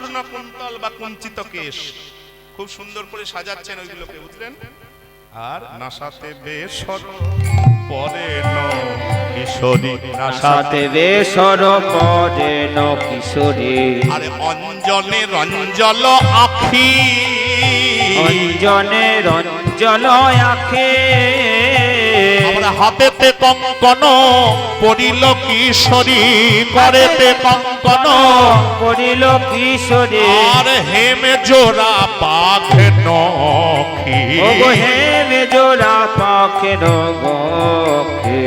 চূর্ণ কুন্তল বা কুঞ্চিত কেশ। খুব সুন্দর করে সাজাচ্ছেন ওইগুলোকে বুঝলেন? আর নাসাতে বেসর পরে কিশোরী নাসাতে বেসর পরে কিশোরী। আরে অঞ্জনে রঞ্জল আখি। অঞ্জনে রঞ্জল আখে। আমরা হাতেতে কঙ্কন পরিল কিশোরী করেতে কঙ্কন পড়িল কিশোরী। আর হেমে জোড়া পাখ নখি। হেমে জোড়া গখে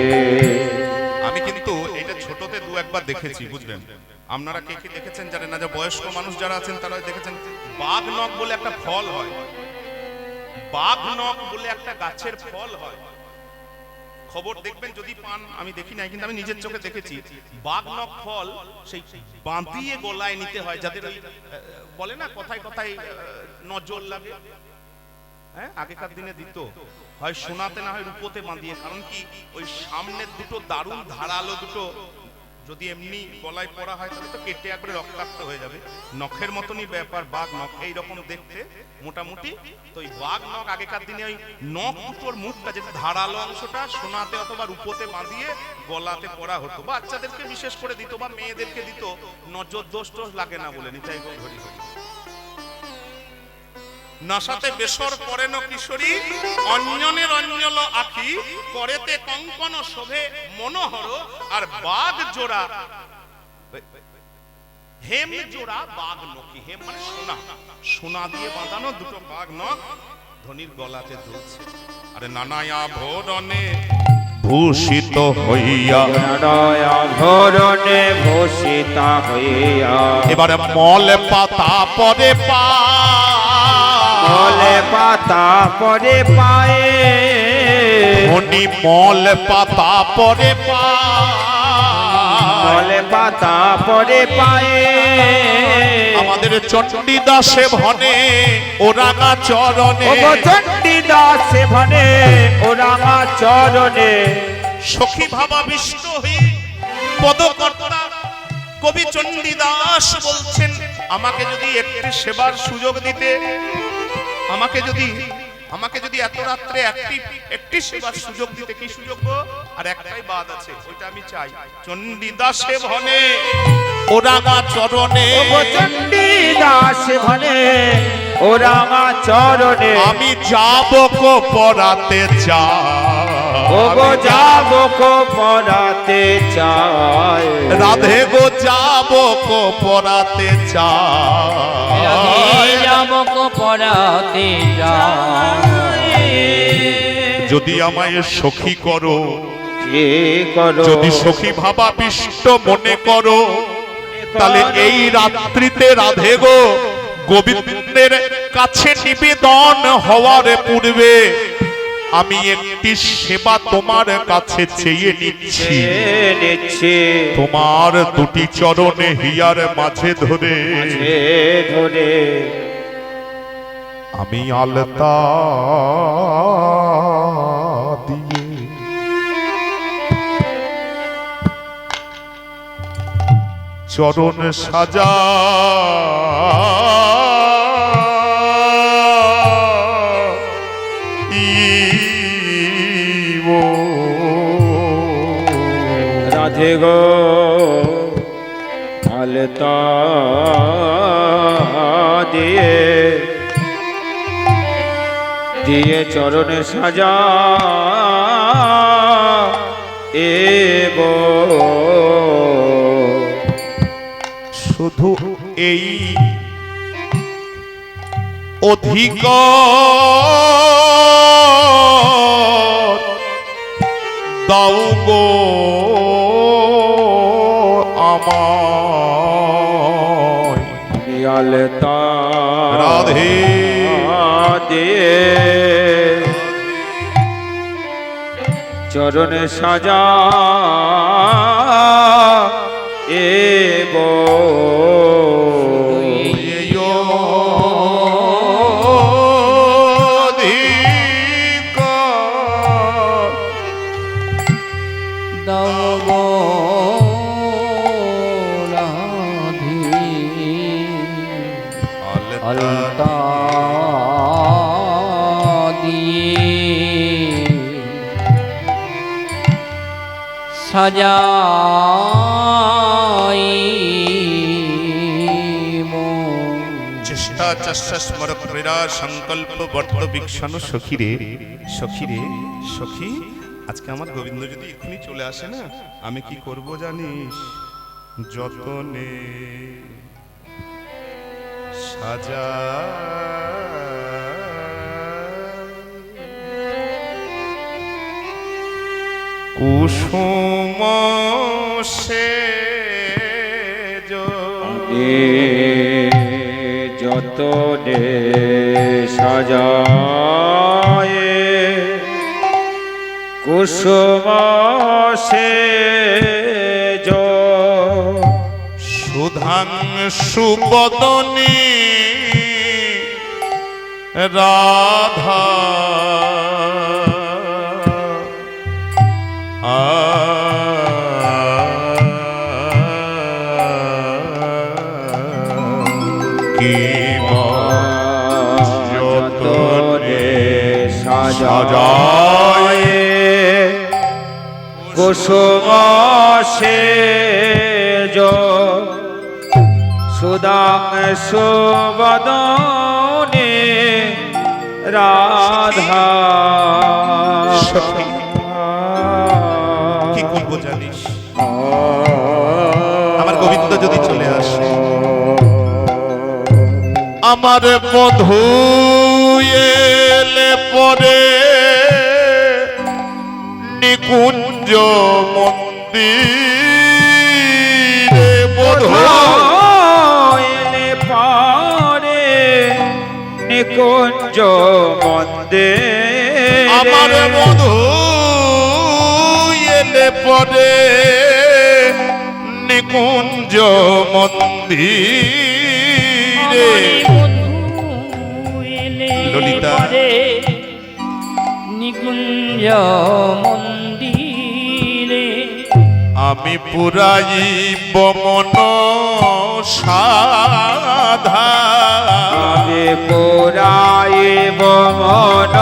আমি কিন্তু এটা ছোটতে দু একবার দেখেছি বুঝলেন? আপনারা কে কি দেখেছেন জানেন না? যে বয়স্ক মানুষ যারা আছেন তারা দেখেছেন বাঘ নখ বলে একটা ফল হয়। বাঘ নখ বলে একটা গাছের ফল হয়। খবর দেখবেন, যদি পান, আমি দেখি নাই, কিন্তু আমি নিজের চোখে দেখেছি। বাঘ নখ ফল সেই বাঁধিয়ে গলায় নিতে হয়, যাদের বলে না, কথায় কথায় নজর লাগে। হ্যাঁ আগেকার দিনে দিত। হয় সোনাতে না হয় রূপোতে বাঁধিয়ে, কারণ কি, ওই সামনের দুটো দারুণ ধারালো দুটো যদি এমনি গলায় পড়া হয়, তাহলে তো কেটে একবারে রক্তাক্ত হয়ে যাবে। নখের মতনই ব্যাপার, বাঘ নখ, এইরকম দেখতে। মোটামুটি, তো ওই বাঘ নখ আগেকার দিনে ওই নখ দুটোর মুখটা যেটা ধারালো অংশটা, সোনাতে অথবা রূপোতে বাঁধিয়ে গলাতে পড়া হতো। বাচ্চাদেরকে বিশেষ করে দিত বা মেয়েদেরকে দিত, নজর দোষ টোষ লাগে না বলে নিতাই গো ঘড়ি ঘড়ি নাসাতে বেসর পরেন কিশোরী অঞ্জনের অঞ্জল আখি করেতে কঙ্কন শোভে মনোহর আর বাঘ জোড়া। হেম জোড়া বাঘ নকি হেম মানে সোনা। সোনা দিয়ে বাঁধানো দুটো বাঘ নখ। ধনির গলাতে দুলছে আরে নানায়া ভোরনে ভূষিত হইয়া। ধরণে ভূষিতা হইয়া। এবারে মল পাতা পরে পা মলে পাতা পরে পায়ে। ধনি মল পাতা পরে পা মলে পাতা পরে পায়ে। আমাদের চণ্ডীদাসে ভনে ও রাঙা চরণে। ও গো দাসে ভনে ও রাঙা চরণে। সখী ভাবা বিষ্ট হয়ে পদকর্তা কবি চণ্ডীদাস বলছেন আমাকে যদি একটি সেবার সুযোগ দিতে আমাকে যদি আমাকে যদি এত রাত্রে একটি একটি সেবার সুযোগ দিতে কি সুযোগ? আর একটাই বাদ আছে ওইটা আমি চাই। চণ্ডীদাসে ভনে ও রাঙা চরণে। ও গো চণ্ডী দাসে ভনে ও রাঙা চরণে। আমি যাব কো যা ও গো যাব কো পরাতে চায় রাধে গো যাব কো পরাতে চা যদি আমায় সখী করো যদি সখী ভাবা বিষ্ট মনে করো তাহলে এই রাত্রিতে রাধে গো গোবিন্দের কাছে নিবেদন হওয়ার পূর্বে আমি একটি সেবা তোমার কাছে চেয়ে নিচ্ছি। নিচ্ছে। তোমার দুটি চরণে হিয়ার মাঝে ধরে। মাঝে ধরে। আমি আলতা দিয়ে। চরণ সাজা। রাধে গো। চরণে সাজা। এব শুধু এই অধিক। দাও গো আলতা রাধে। চরণে সাজা এ দব সাজাই চেষ্টা চেষ্টা স্মর ক্রীড়া সংকল্প বর্ত বিক্ষণ সখী রে সখী রে সখী, আজকে আমার গোবিন্দ যদি এক্ষুনি চলে আসে না, আমি কি করব জানিস? যতনে সাজা কুসুম সে এ যত দে সাজায় কুসুম সে সুধাংশু বদনে রাধা সাজায় কুসুম সে সুদাং সুবদনে রাধা। কি করব জানিস? আমার গোবিন্দ যদি চলে আসে। আমার বধু এলে পরে নিকুঞ্জ মন্দিরে বধু এলে পারে নিকুঞ্জ মন্দে আমার বধু এলে পরে নিকুঞ্জ মন্দিরে। ললিতা। নিকুঞ্জ মন্দিরে আমি পুরাই বমন সাধা আমি পুরাইব মন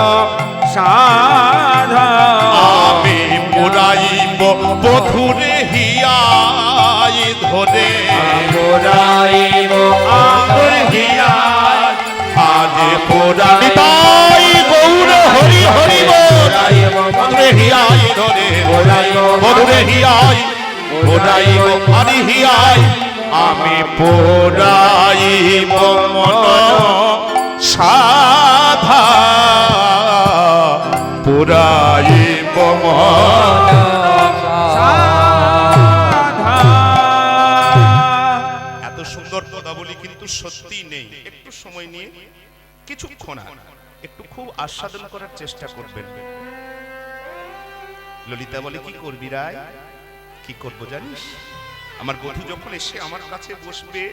সাধা আমি পুরাইব বধুরে হিয়াই ধরে। গৌর হরি হরি হিয়াই ধরে। হিয়াই হিয়াই। আমি পুরাইব মন সাধা। মন এত সুন্দর কথা বলি কিন্তু সত্যি নেই। একটু সময় নিয়ে কিছুক্ষণ একটু খুব আস্বাদন করার চেষ্টা করবেন। ললিতা বলে, কি করবি রায়? কি করব জানিস? আমার বধূ যখন এসে আমার কাছে বসবে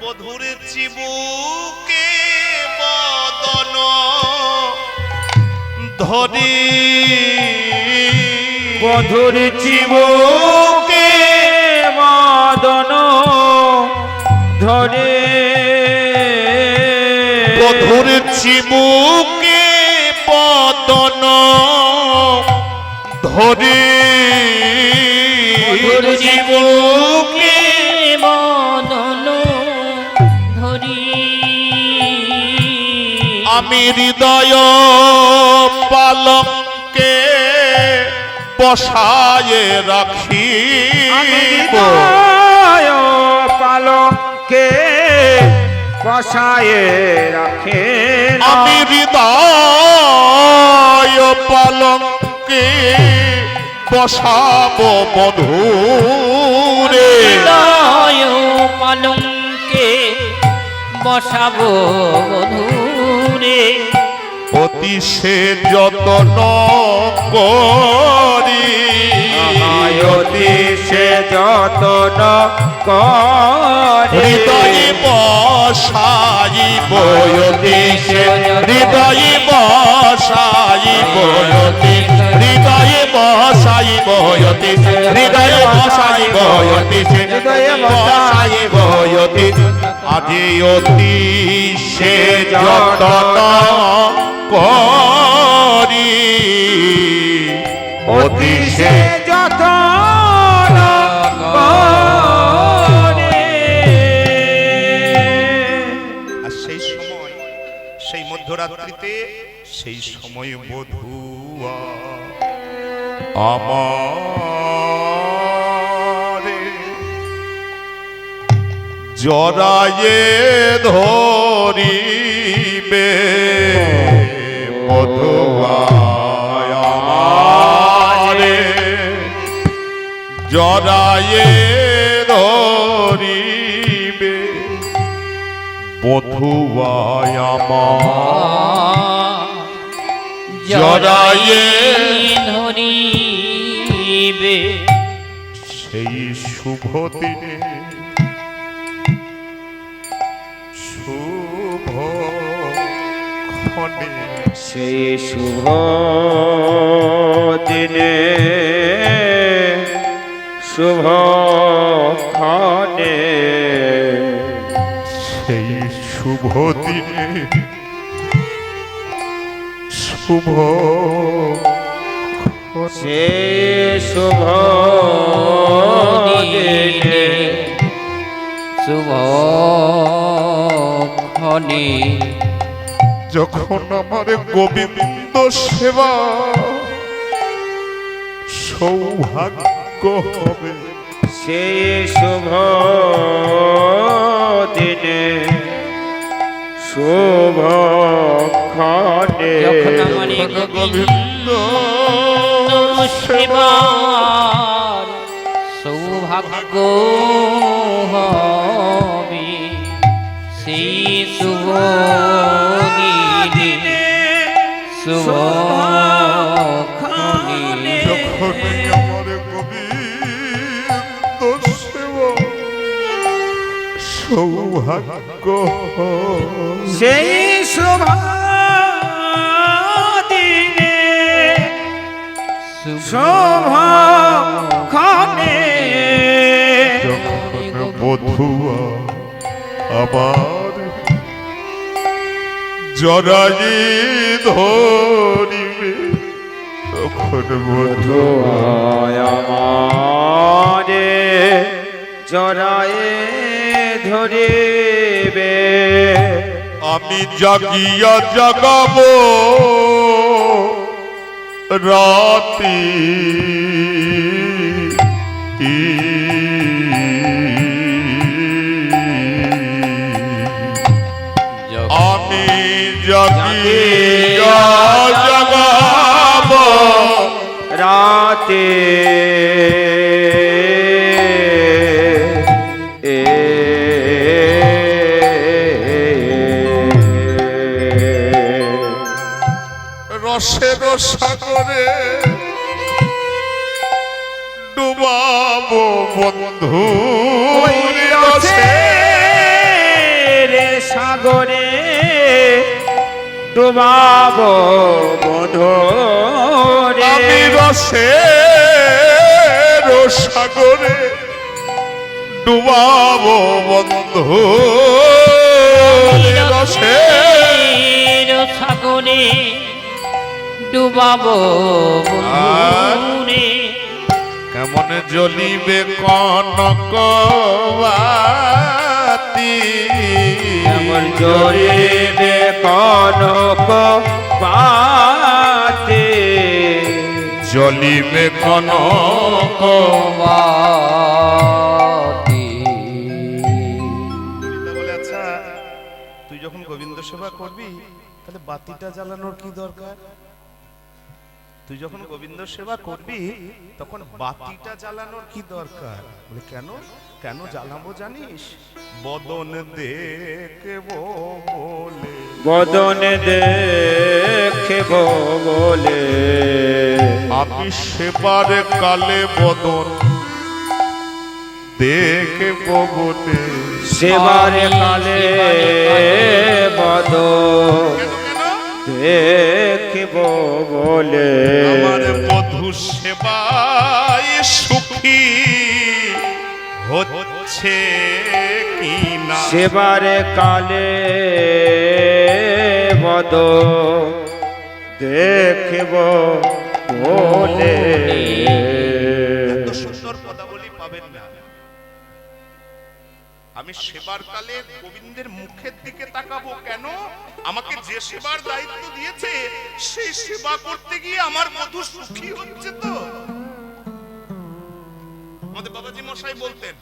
বধুরে চিবুকে বদন ধরি। বধুর চিবুকে চিবুকে পতন। ধরে জীবকে মদন ধরি। আমি হৃদয় পালকে বসায় রাখি। আমি হৃদয় পালকে বসায়ে রাখে আমি হৃদয় পালঙ্কে বসাবো মধুরে। হৃদয় পালঙ্কে বসাবো বধূরে অতি সে যতন করি। আয়তি সে যতন হৃদয়ে বসাই বয়তি সে হৃদয়ে বসাই বয়তি হৃদয়ে বসাই বয়তিছে হৃদয়ে বয়তিছে হৃদয়ে বসাই আজি অতি সে যতন করি। অতি সে যত আর সেই সময় সেই মধ্যরাত্রিতে সেই সময় বধুয়া আমার জরায়ে ধরিবে। বধুয়া আমারে জরায়ে ধরিবে। আমার জড়ায়ে ধরিবে। সেই শুভ দিনে ক্ষণে সেই শুভ দিনে শুভ ক্ষণে সেই শুভ দিনে শুভ সে শুভ দিনে শুভ ক্ষণে যখন আমার গোবিন্দ সেবা সৌভাগ্য হবে। সে শুভ দিনে শুভ আমার গোবিন্দ সেবার সৌভাগ্য হবে। সেই শুভ যখন আমার গোবিন্দ সেবা সৌভাগ্য। সেই শুভ দিনে। শুভ যখন বধুয়া আবার জরাই ধরিবে তখন বধু আমারে জরায়ে ধরিবে। আমি জাগিয়া জাগাবো রাতি। রাতে এ রসের সাগরে ডুবাবো বন্ধু। সাগরে ডুবাব আমি রসের সাগরে ডুবাব বন্ধু। রসে রসের সাগরে ডুবাবো কেমন জ্বলিবে কনকবাতি এমন জরিবে কনক পাতে জ্বলিবে কনক আচ্ছা তুই যখন গোবিন্দ সেবা করবি তাহলে বাতিটা জ্বালানোর কি দরকার? তুই যখন গোবিন্দ সেবা করবি তখন বাতিটা জ্বালানোর কি দরকার? বলে কেন? কেন জ্বালাবো জানিস? বদন দেখব বলে। বদন দেখব বলে। আমি সেবার কালে বদন দেখব বলে। সেবার কালে বদন দেখব বলে। আমার বধূ সেবায় সুখী হচ্ছে কি না সেবার কালে বদ দেখব বলে। সুন্দর পদাবলী পাবেন না। আমি সেবার কালে গোবিন্দের মুখের দিকে তাকাবো কেন? আমাকে যে সেবার দায়িত্ব দিয়েছে সেই সেবা করতে গিয়ে আমার মধু সুখী হচ্ছে তো? আমাদের বাবাজি মশাই বলতেন,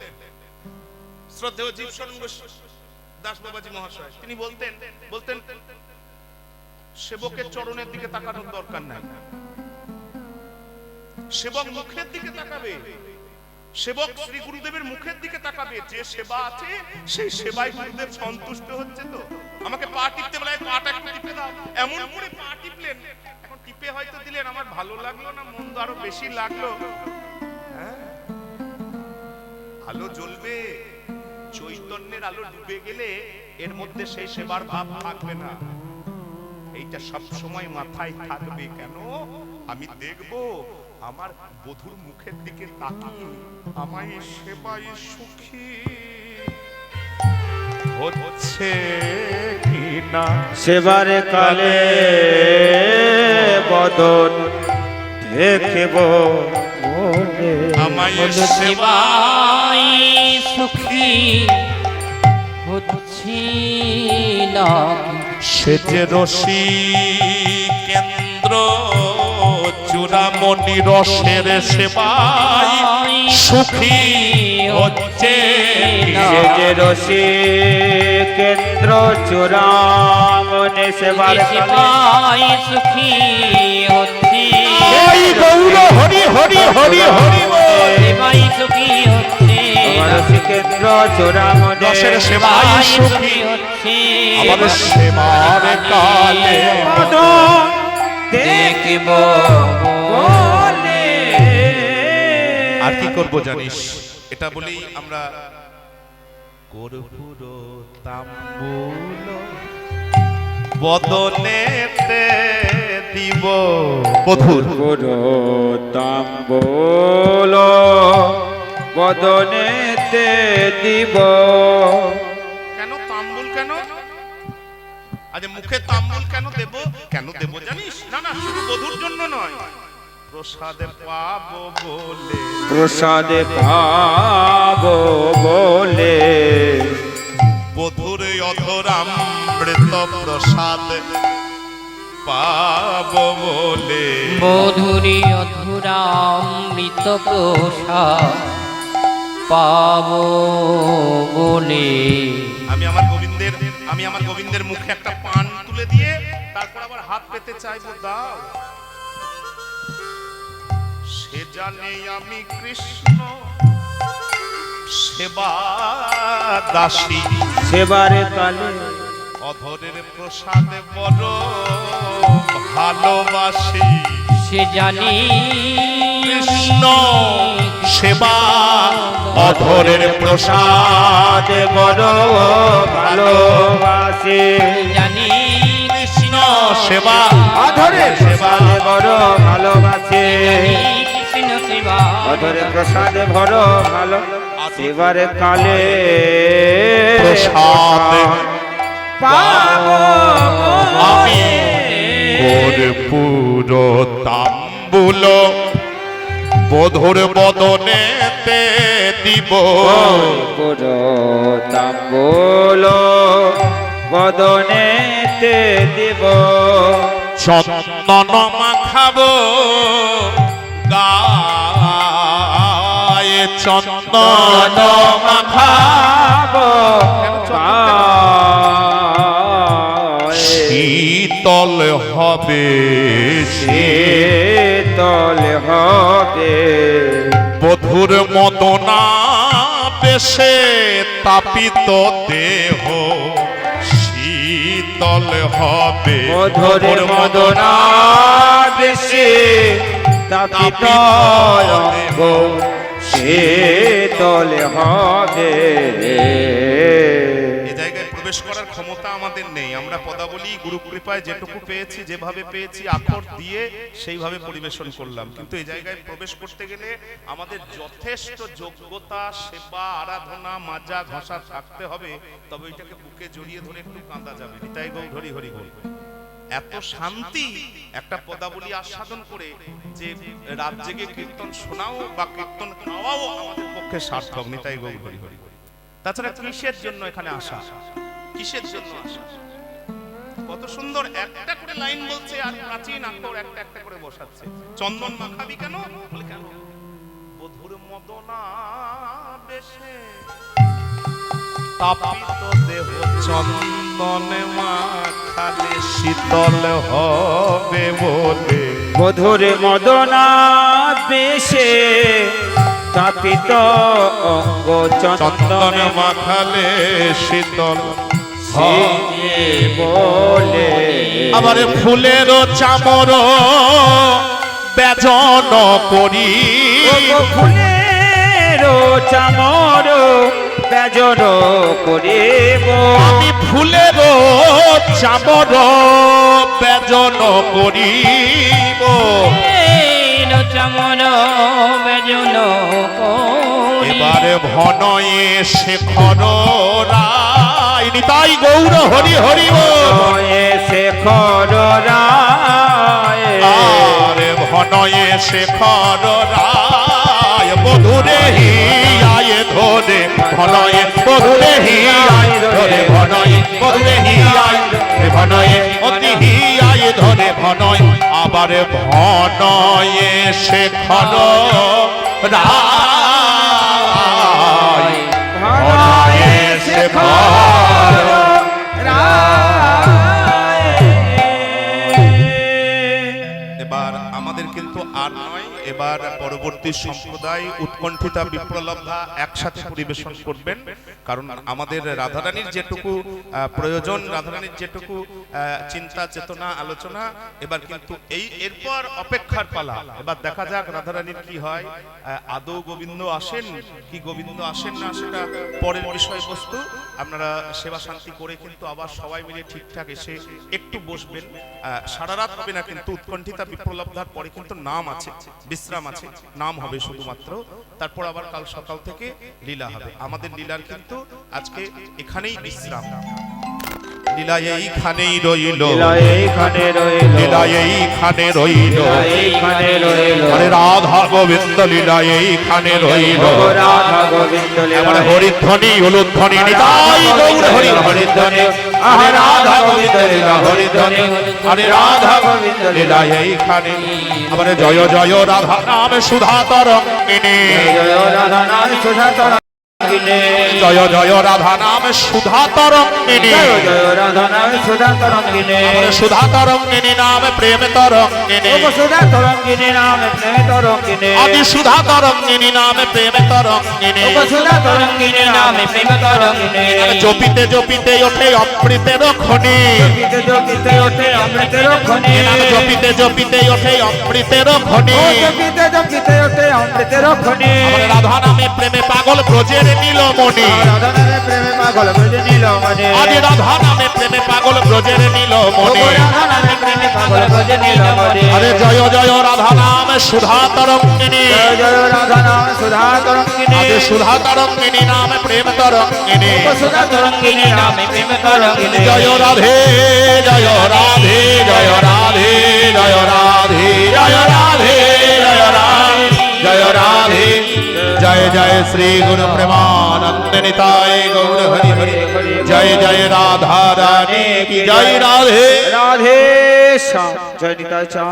শ্রদ্ধেয় গোস্বামী দাস বাবাজি মহাশয়, তিনি বলতেন বলতেন, সেবকের চরণের দিকে তাকানোর দরকার নাই। সেবক মুখের দিকে তাকাবে। সেবক শ্রী গুরুদেবের মুখের দিকে তাকাবে, যে সেবা আছে, সেই সেবায় গুরুদেব সন্তুষ্ট হচ্ছে তো। আমাকে পা টিপতে বলে পাটা একটু টিপে দাও। এমন করে পা টিপলেন। এখন টিপে হয়তো দিলেন, আমার ভালো লাগল না, মন্দ আরও বেশি লাগল। হ্যাঁ? আলো জ্বলবে, চৈতন্যের আলো ডুবে গেলে এর মধ্যে সেই সেবার ভাব থাকবে না। এইটা সব সময় মাথায় থাকবে কেন? আমি দেখব আমার বধুর মুখের দিকে তাকিয়ে আমায় সেবায় সুখী হচ্ছে কি না সেবার কালে বদন দেখব আমায় বধূ সেবা সেবায় সুখী হচ্ছি না। সেজে রসি কেন্দ্র চূড়ামণি রসের সেবায় সুখী হচ্ছে। যে রসি কেন্দ্র চূড়ামনে সেবার সেবায় সুখী হচ্ছি। এই গৌর হরি হরি হরি হরি বল। সেবায় সুখী হচ্ছে। কেন্দ্র সেবায় সেবায় সুখী। হচ্ছে। আমাদের সেবার কালে। বদন দেখব। বলে। আর কি করব জানিস? এটা বলেই আমরা কর্পূর তাম্বুল বদনেতে দিব। বধুর পুরো তাম্বুল বদনেতে দিব। কেন? তাম্বুল কেন? আজ মুখে তাম্বুল কেন দেব? কেন দেব জানিস? না না শুধু বধুর জন্য নয়। প্রসাদে পাবো বলে। প্রসাদে পাব বলে। বধুর অধরামৃত প্রসাদ পাবো বলে। মধুরী অধুরামৃত প্রসাদ পাব বলে। আমি আমার আমি আমার গোবিন্দের মুখে একটা পান তুলে দিয়ে তারপর আবার হাত পেতে চাইব দাও। সে জানে আমি কৃষ্ণ সেবা দাসী। সেবার কালে অধরের প্রসাদে বড় ভালোবাসি। সে জানি কৃষ্ণ সেবা অধরের প্রসাদ বড় ভালোবাসে। জানি কৃষ্ণ সেবা অধরে সেবা বড় ভালোবাসে। কৃষ্ণ সেবা। অধরে প্রসাদে বড় ভালো সেবার কালে প্রসাদ পাব আমি কর্পূর তাম্বুল বধুর বদনেতে দিব। পুরো তাম্বুল বদনেতে দিব। চন্দন মাখাবো গায়ে চন্দন মাখাব। শীতল হবে সে তল হবে। বধুর মদনা বেশে তাপিত দেহ শীতল হবে। মধুর মদনা বেশি তাপিত রঙ্গ সে তল হবে। প্রবেশ করার ক্ষমতা আমাদের নেই। আমরা পদাবলী গুরু কৃপায় যেটুকু পেয়েছি, যেভাবে পেয়েছি, আখর দিয়ে সেইভাবে পরিবেশন করলাম। কিন্তু এই জায়গায় প্রবেশ করতে গেলে আমাদের যথেষ্ট যোগ্যতা, সেবা, আরাধনা, মাজা, ঘষা থাকতে হবে। তবে এটাকে বুকে জড়িয়ে ধরে একটু কাঁদা যাবে। তাই গৌ হরি হরি বল। এত শান্তি একটা পদাবলী আস্বাদন করে যে রাত জেগে কীর্তন শোনাও বা কীর্তন গাওয়াও আমাদের পক্ষে সার্থক। নিতাই গৌ হরি হরি তাছাড়া কিসের জন্য এখানে আসা? কিসের জন্য আসা। কত সুন্দর একটা করে লাইন বলছে আর প্রাচীন আক্ষর একটা একটা করে বসাচ্ছে। চন্দন মাখাবি কেন? বলে কেন? বধুর মদনা বেশে। তাপিত দেহ চন্দনে মাখালে শীতল হবে বলে। মধুর মদনা বেশে তাপিত অঙ্গ চন্দন মাখালে শীতল বলে আবার ফুলের চামর বেজন করি। ফুলের চামর বেজর করিব আমি ফুলের চামর বেজন করিব চামর বেজন করি এবারে ভনয়ে শেখর রায় নিতাই গৌর হরি হরি। শেখর রায় ভনয়ে শেখর রায় বধুরে হিয়ায় ধরে। ভনয়ে বধুরে হিয়ায় ধরে। ভনয়ে বধুরে হিয়ায় ভনয়ে অতি হিয়ায় ধরে। ভনয় আবার ভনয়ে শেখর রায় এবার আমাদের কিন্তু আর নয়। এবার পরবর্তী সম্প্রদায় উৎকণ্ঠিতা বিপ্রলব্ধা একসাথে পরিবেশন করবেন। কারণ আমাদের রাধারানীর যেটুকু প্রয়োজন, রাধারানীর যেটুকু চিন্তা, চেতনা, আলোচনা, এবার কিন্তু এই এরপর অপেক্ষার পালা। এবার দেখা যাক রাধারানীর কি হয়। আদৌ গোবিন্দ আসেন? কি গোবিন্দ আসেন না সেটা পরের বিষয়বস্তু। আপনারা সেবা শান্তি করে কিন্তু আবার সবাই মিলে ঠিকঠাক এসে একটু বসবেন। সারা রাত হবে না কিন্তু উৎকণ্ঠিতা বিপ্লবধার পরে কিন্তু নাম আছে। বিশ্রাম আছে। নাম হবে শুধুমাত্র। তারপর আবার কাল সকাল থেকে লীলা হবে। আমাদের লীলার কিন্তু আজকে এখানেই বিশ্রাম। লীলা এইখানেই রইল। এইখানে রইল। লীলা এইখানে রইল। এইখানে রইল। আরে রাধা গোবিন্দ লীলা এইখানে রইল। ও রাধা গোবিন্দ লীলা হরিধ্বনি উলুধ্বনি নিতাই গৌর হরি। হরিধ্বনি আরে রাধা গোবিন্দ লীলা হরিধ্বনি। আরে রাধা গোবিন্দ লীলা এইখানে। আবারে জয় জয় রাধা নাম সুধা তরঙ্গিনী জয় রাধা নাম সুধা জয় জয় রাধা নাম সুধা তরঙ্গিনী। জয় জয় রাধা নাম সুধা তরঙ্গিনী। সুধা তরঙ্গিনী নাম প্রেম তরঙ্গিনী। সুধা তরঙ্গিনী নাম প্রেম তরঙ্গিনী। আদি সুধা তরঙ্গিনী নাম প্রেম তরঙ্গিনী। সুধা তরঙ্গিনী নাম প্রেম তরঙ্গিনী। জপিতে জপিতে ওঠে অমৃতের খনি জপিতে জপিতে ওঠে অমৃতের খনি জপিতে জপিতে ওঠে অমৃতের খনি জপিতে জপিতে ওঠে অমৃতের খনি রাধা নামে প্রেমে পাগল ব্রজের নীলমণি রাধা নামে প্রেমে পাগল বুঝে নিল মানে আদি রাধা নামে প্রেমে পাগল ব্রজের নীলমণি মানে আরে জয় জয় রাধা নাম সুধা তরঙ্গিনী জয় রাধা নাম সুধা তরঙ্গিনী সুধা তরঙ্গিনী নাম প্রেম তরঙ্গিনী সুধা তরঙ্গিনী নামে প্রেম তরঙ্গিনী জয় রাধে জয় রাধে জয় রাধে জয় রাধে জয় রাধে জয় রাধে জয় রাধে। জয় জয় শ্রী গুরু প্রেমানন্দ নিতায় গৌর হরি হরি জয় জয় রাধা রানী কি জয় রাধে রাধে শ্যাম জয় নিতাই চাঁদ